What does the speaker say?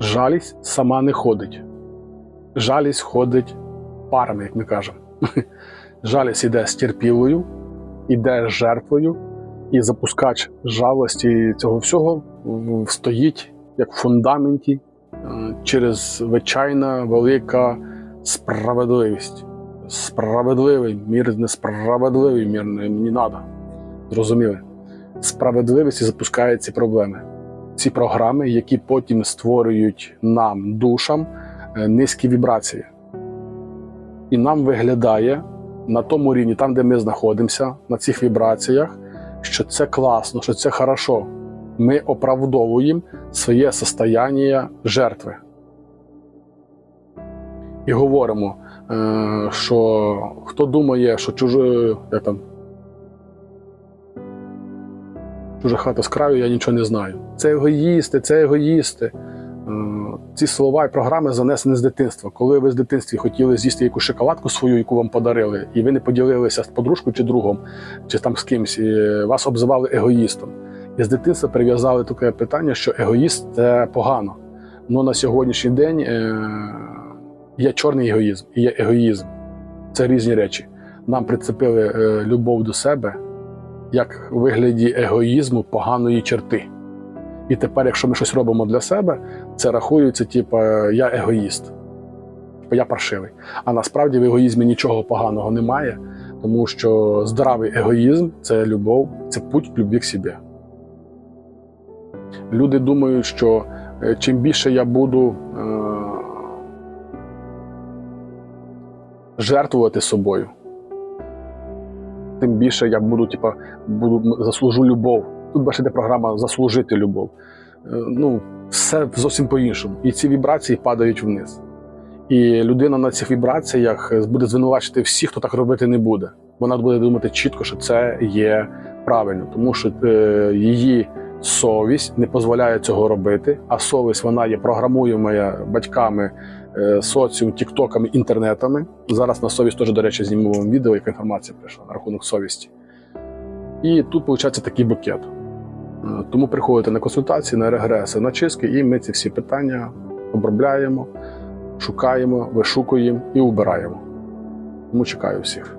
Жалість сама не ходить. Жалість ходить парами, як ми кажемо. Жалість іде з терпілою, іде з жертвою, і запускач жалості цього всього стоїть як в фундаменті е, через звичайна велика справедливість. Справедливий мір, несправедливий мір не треба. Зрозуміли? Справедливість і запускає ці проблеми. Ці програми, які потім створюють нам, душам, е, низькі вібрації. І нам виглядає на тому рівні, там, де ми знаходимося, на цих вібраціях, що це класно, що це хорошо. Ми оправдовуємо своє состояння жертви. І говоримо, е, що хто думає, що чуже, як там, чужа хата з краю, я нічого не знаю. Це егоїсти, це егоїсти. Е, Ці слова і програми занесені з дитинства. Коли ви з дитинстві хотіли з'їсти якусь шоколадку свою, яку вам подарили, і ви не поділилися з подружкою чи другом, чи там з кимсь, і вас обзивали егоїстом. І з дитинства прив'язали таке питання, що егоїст це погано. Ну на сьогоднішній день е, є чорний егоїзм і є егоїзм. Це різні речі. Нам прицепили е, любов до себе як у вигляді егоїзму поганої черти. І тепер, якщо ми щось робимо для себе, це рахується, типу, я егоїст, я паршивий. А насправді в егоїзмі нічого поганого немає, тому що здоровий егоїзм це любов, це путь любві к собі. Люди думають, що е, чим більше я буду е- жертвувати собою, тим більше я буду, типа, буду заслужу любов. Тут більше йде програма заслужити любов. Е, Ну, все зовсім по-іншому. І ці вібрації падають вниз. І людина на цих вібраціях е, буде звинувачити всіх, хто так робити не буде. Вона буде думати чітко, що це є правильно, тому що е, її совість не дозволяє цього робити. А совість вона є програмуємою батьками, е, соціум, тіктоками, інтернетами. Зараз на совість теж, до речі, знімемо вам відео, яка інформація прийшла на рахунок совісті. І тут виходить такий букет. Е, Тому приходите на консультації, на регреси, на чистки, і ми ці всі питання обробляємо, шукаємо, вишукуємо і убираємо. Тому чекаю всіх.